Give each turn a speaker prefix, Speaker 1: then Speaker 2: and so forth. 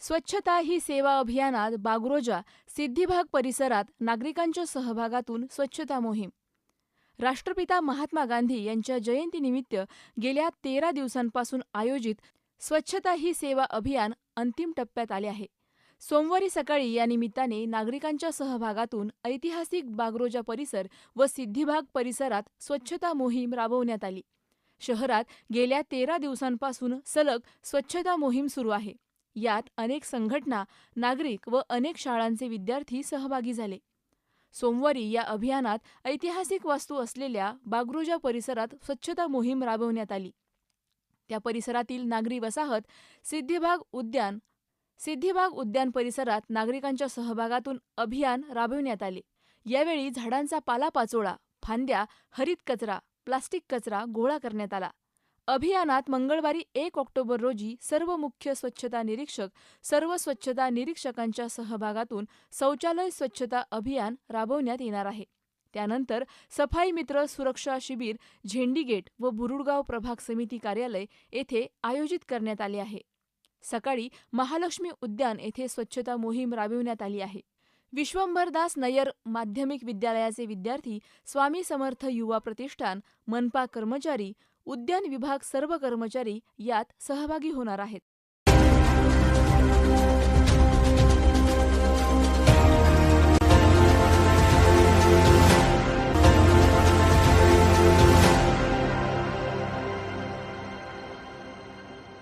Speaker 1: स्वच्छता ही सेवा अभियानात बागरोजा सिद्धिभाग परिसरात नागरिकांच्या सहभागातून स्वच्छता मोहीम. राष्ट्रपिता महात्मा गांधी यांच्या जयंतीनिमित्त गेल्या तेरा दिवसांपासून आयोजित स्वच्छता ही सेवा अभियान अंतिम टप्प्यात आले आहे. सोमवारी सकाळी या निमित्ताने नागरिकांच्या सहभागातून ऐतिहासिक बागरोजा परिसर व सिद्धिभाग परिसरात स्वच्छता मोहीम राबवण्यात आली. शहरात गेल्या तेरा दिवसांपासून सलग स्वच्छता मोहीम सुरू आहे. यात अनेक संघटना नागरिक व अनेक शाळांचे विद्यार्थी सहभागी झाले. सोमवारी या अभियानात ऐतिहासिक वास्तू असलेल्या बागरुजा परिसरात स्वच्छता मोहीम राबवण्यात आली. त्या परिसरातील नागरी वसाहत सिद्धिबाग उद्यान सिद्धिबाग उद्यान परिसरात नागरिकांच्या सहभागातून अभियान राबविण्यात आले. यावेळी झाडांचा पालापाचोळा फांद्या हरित कचरा प्लास्टिक कचरा गोळा करण्यात आला. अभियानात मंगळवारी एक ऑक्टोबर रोजी सर्व मुख्य स्वच्छता निरीक्षक सर्व स्वच्छता निरीक्षकांच्या सहभागातून शौचालय स्वच्छता अभियान राबवण्यात येणार आहे. त्यानंतर सफाई मित्र सुरक्षा शिबिर झेंडी गेट व बुरुडगाव प्रभाग समिती कार्यालय येथे आयोजित करण्यात आले आहे. सकाळी महालक्ष्मी उद्यान येथे स्वच्छता मोहीम राबविण्यात आली आहे. विश्वंभरदास नय्यर माध्यमिक विद्यालयाचे विद्यार्थी स्वामी समर्थ युवा प्रतिष्ठान मनपा कर्मचारी उद्यान विभाग सर्व कर्मचारी यात सहभागी होणार आहेत.